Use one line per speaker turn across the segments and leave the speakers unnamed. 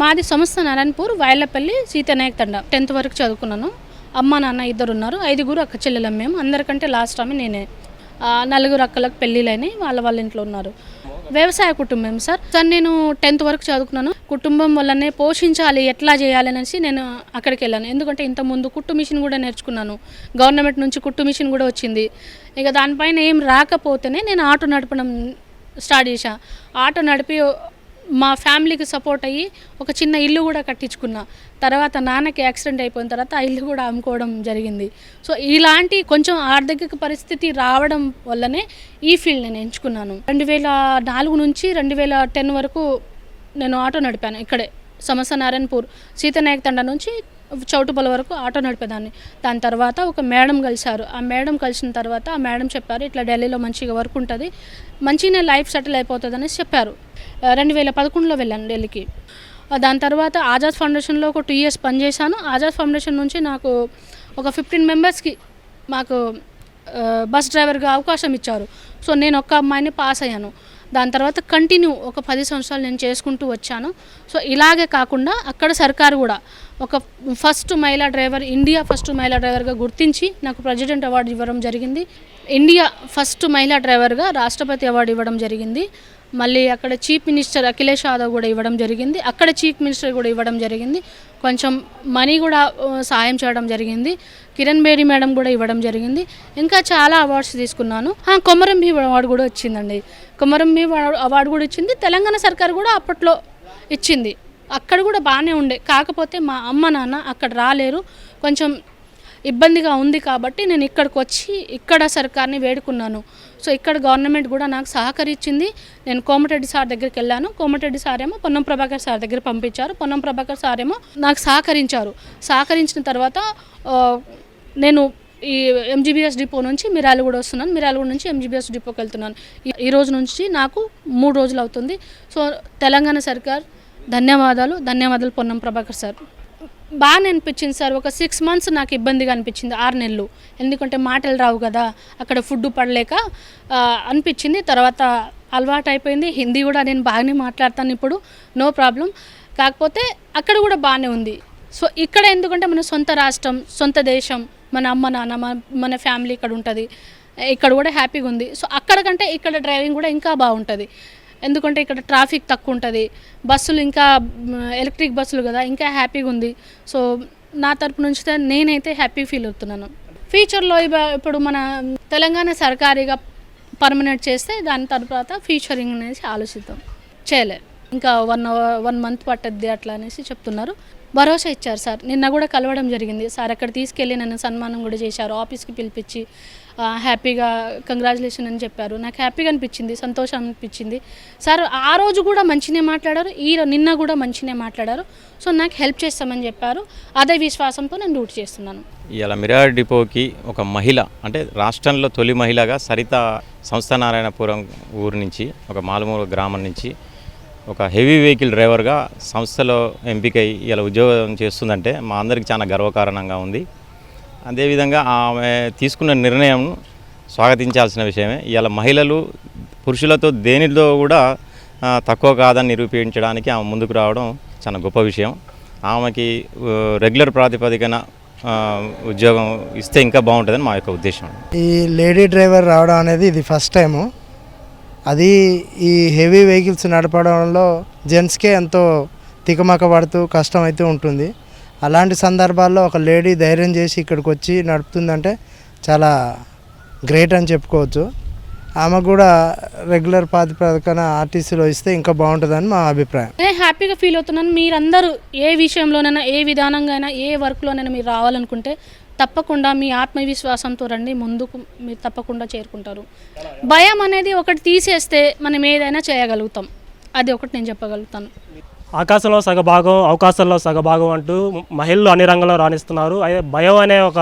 మాది సంస్థ నారాయణపూర్ వాయలపల్లి సీతనాయక్ తండ. టెన్త్ వరకు చదువుకున్నాను. అమ్మ నాన్న ఇద్దరు ఉన్నారు ఐదుగురు అక్క చెల్లెలం మేము. అందరికంటే లాస్ట్ ఆమె నేనే. నలుగురు అక్కలకు పెళ్ళిళ్ళని వాళ్ళ వాళ్ళ ఇంట్లో ఉన్నారు. వ్యవసాయ కుటుంబం సార్. సార్ నేను టెన్త్ వరకు చదువుకున్నాను. కుటుంబం వల్లనే పోషించాలి ఎట్లా చేయాలి అనేసి నేను అక్కడికి వెళ్ళాను. ఎందుకంటే ఇంత ముందు కుట్టు మిషన్ కూడా నేర్చుకున్నాను. గవర్నమెంట్ నుంచి కుట్టు మిషన్ కూడా వచ్చింది. ఇక దానిపైన ఏం రాకపోతేనే నేను ఆటో నడపడం స్టార్ట్ చేశాను ఆటో నడిపి మా ఫ్యామిలీకి సపోర్ట్ అయ్యి ఒక చిన్న ఇల్లు కూడా కట్టించుకున్నా. తర్వాత నాన్నకి యాక్సిడెంట్ అయిపోయిన తర్వాత ఆ ఇల్లు కూడా అమ్ముకోవడం జరిగింది. సో ఇలాంటి కొంచెం ఆర్థిక పరిస్థితి రావడం వల్లనే ఈ ఫీల్డ్ నేను ఎంచుకున్నాను. రెండు వేల నాలుగు నుంచి రెండు వేల టెన్ వరకు నేను ఆటో నడిపాను. ఇక్కడే సమస్య నారాయణపూర్ సీతనాయక తండ నుంచి చౌటుపల వరకు ఆటో నడిపేదాన్ని. దాని తర్వాత ఒక మేడం కలిశారు. ఆ మేడం కలిసిన తర్వాత ఆ మేడం చెప్పారు ఇట్లా ఢిల్లీలో మంచిగా వర్క్ ఉంటుంది మంచిగానే లైఫ్ సెటిల్ అయిపోతుంది అనేసి చెప్పారు. రెండు వేల పదకొండులో వెళ్ళాను ఢిల్లీకి. దాని తర్వాత ఆజాద్ ఫౌండేషన్లో ఒక టూ ఇయర్స్ పనిచేశాను ఆజాద్ ఫౌండేషన్ నుంచి నాకు ఒక ఫిఫ్టీన్ మెంబర్స్కి మాకు బస్ డ్రైవర్గా అవకాశం ఇచ్చారు. సో నేను ఒక్క అమ్మాయిని పాస్ అయ్యాను. దాని తర్వాత కంటిన్యూ ఒక పది సంవత్సరాలు నేను చేసుకుంటూ వచ్చాను. సో ఇలాగే కాకుండా అక్కడ సర్కారు కూడా ఒక ఫస్ట్ మహిళా డ్రైవర్ ఇండియా ఫస్ట్ మహిళా డ్రైవర్గా గుర్తించి నాకు ప్రెసిడెంట్ అవార్డు ఇవ్వడం జరిగింది. ఇండియా ఫస్ట్ మహిళా డ్రైవర్గా రాష్ట్రపతి అవార్డు ఇవ్వడం జరిగింది. మళ్ళీ అక్కడ చీఫ్ మినిస్టర్ అఖిలేష్ యాదవ్ కూడా ఇవ్వడం జరిగింది. అక్కడ చీఫ్ మినిస్టర్ కూడా ఇవ్వడం జరిగింది. కొంచెం మనీ కూడా సాయం చేయడం జరిగింది. కిరణ్ బేడి మేడం కూడా ఇవ్వడం జరిగింది. ఇంకా చాలా అవార్డ్స్ తీసుకున్నాను. ఆ, కొమరం భీమ్ అవార్డు కూడా వచ్చిందండి. కొమరం భీమ్ అవార్డు కూడా ఇచ్చింది. తెలంగాణ సర్కార్ కూడా అప్పట్లో ఇచ్చింది. అక్కడ కూడా బాగానే ఉండే. కాకపోతే మా అమ్మ నాన్న అక్కడ రాలేరు. కొంచెం ఇబ్బందిగా ఉంది కాబట్టి నేను ఇక్కడికి వచ్చి ఇక్కడ సర్కార్ని వేడుకున్నాను. సో ఇక్కడ గవర్నమెంట్ కూడా నాకు సహకరించింది. నేను కోమటిరెడ్డి సార్ దగ్గరికి వెళ్ళాను. కోమటిరెడ్డి సార్ ఏమో పొన్నం ప్రభాకర్ సార్ దగ్గర పంపించారు. పొన్నం ప్రభాకర్ సార్ ఏమో నాకు సహకరించారు. సహకరించిన తర్వాత నేను ఈ ఎంజీబీఎస్ డిపో నుంచి మిరాలిగూడ వస్తున్నాను. మిరాలిగూడ నుంచి ఎంజీబీఎస్ డిపోకి వెళ్తున్నాను. ఈ రోజు నుంచి నాకు మూడు రోజులు అవుతుంది. సో తెలంగాణ సర్కార్ ధన్యవాదాలు. ధన్యవాదాలు పొన్నం ప్రభాకర్ సార్. బాగానే అనిపించింది సార్. ఒక సిక్స్ మంత్స్ నాకు ఇబ్బందిగా అనిపించింది ఆరు నెలలు. ఎందుకంటే మాటలు రావు కదా అక్కడ ఫుడ్ పడలేక అనిపించింది. తర్వాత అలవాటు అయిపోయింది. హిందీ కూడా నేను బాగానే మాట్లాడతాను ఇప్పుడు. నో ప్రాబ్లం కాకపోతే అక్కడ కూడా బాగానే ఉంది. సో ఇక్కడ ఎందుకంటే మన సొంత రాష్ట్రం సొంత దేశం మన అమ్మ నాన్న మన మన ఫ్యామిలీ ఇక్కడ ఉంటుంది. ఇక్కడ కూడా హ్యాపీగా ఉంది. సో అక్కడ కంటే ఇక్కడ డ్రైవింగ్ కూడా ఇంకా బాగుంటుంది. ఎందుకంటే ఇక్కడ ట్రాఫిక్ తక్కువ ఉంటుంది బస్సులు ఇంకా ఎలక్ట్రిక్ బస్సులు కదా ఇంకా హ్యాపీగా ఉంది సో నా తరపు నుంచి నేనైతే హ్యాపీ ఫీల్ అవుతున్నాను. ఫ్యూచర్లో ఇప్పుడు మన తెలంగాణ సర్కారీగా పర్మనెంట్ చేస్తే దాని తర్వాత ఫ్యూచరింగ్ అనేసి ఆలోచిద్దాం. చేయలేదు ఇంకా వన్ అవర్ వన్ మంత్ పట్టద్ది అట్లా అనేసి చెప్తున్నారు. భరోసా ఇచ్చారు సార్. నిన్న కూడా కలవడం జరిగింది. సార్ అక్కడ తీసుకెళ్ళి నన్ను సన్మానం కూడా చేశారు. ఆఫీస్కి పిలిపించి హ్యాపీగా కంగ్రాచులేషన్ అని చెప్పారు. నాకు హ్యాపీగా అనిపించింది సంతోషం అనిపించింది. సార్ ఆ రోజు కూడా మంచినే మాట్లాడారు ఈ నిన్న కూడా మంచినే మాట్లాడారు. సో నాకు హెల్ప్ చేస్తామని చెప్పారు. అదే విశ్వాసంతో నేను డ్యూటీ చేస్తున్నాను.
ఇలా మిరార్ డిపోకి ఒక మహిళ అంటే రాష్ట్రంలో తొలి మహిళగా సరిత సంస్థ నారాయణపురం ఊరు నుంచి ఒక మాలుమూల గ్రామం నుంచి ఒక హెవీ వెహికల్ డ్రైవర్గా సంస్థలో ఎంపికై ఇలా ఉద్యోగం చేస్తుందంటే మా అందరికి చాలా గర్వకారణంగా ఉంది. అదేవిధంగా ఆమె తీసుకున్న నిర్ణయం స్వాగతించాల్సిన విషయమే. ఇలా మహిళలు పురుషులతో దేనిలో కూడా తక్కువ కాదని నిరూపించడానికి ఆమె ముందుకు రావడం చాలా గొప్ప విషయం. ఆమెకి రెగ్యులర్ ప్రాతిపదికన ఉద్యోగం ఇస్తే ఇంకా బాగుంటుందని మా యొక్క ఉద్దేశం.
ఈ లేడీ డ్రైవర్ రావడం అనేది ఇది ఫస్ట్ టైము. అది ఈ హెవీ వెహికల్స్ నడపడంలో జెంట్స్కే ఎంతో తికమక పడుతూ కష్టం అయితే ఉంటుంది. అలాంటి సందర్భాల్లో ఒక లేడీ ధైర్యం చేసి ఇక్కడికి వచ్చి నడుపుతుందంటే చాలా గ్రేట్ అని చెప్పుకోవచ్చు. ఆమె కూడా రెగ్యులర్ ప్రాతిపదికన ఆర్టీసీలో ఇస్తే ఇంకా బాగుంటుందని మా అభిప్రాయం.
నేను హ్యాపీగా ఫీల్ అవుతున్నాను. మీరందరూ ఏ విషయంలోనైనా ఏ విధానంగా అయినా ఏ వర్క్లోనైనా మీరు రావాలనుకుంటే తప్పకుండా మీ ఆత్మవిశ్వాసంతో రండి ముందుకు మీరు తప్పకుండా చేరుకుంటారు. భయం అనేది ఒకటి తీసేస్తే మనం ఏదైనా చేయగలుగుతాం. అది ఒకటి నేను చెప్పగలుగుతాను.
ఆకాశంలో సగభాగం అవకాశాల్లో సగభాగం అంటూ మహిళలు అన్ని రంగాల్లో రాణిస్తున్నారు. అదే భయం అనే ఒక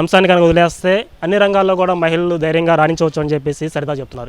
అంశాన్ని కనుక వదిలేస్తే అన్ని రంగాల్లో కూడా మహిళలు ధైర్యంగా రాణించవచ్చు అని చెప్పేసి సరిదా చెప్తున్నారు.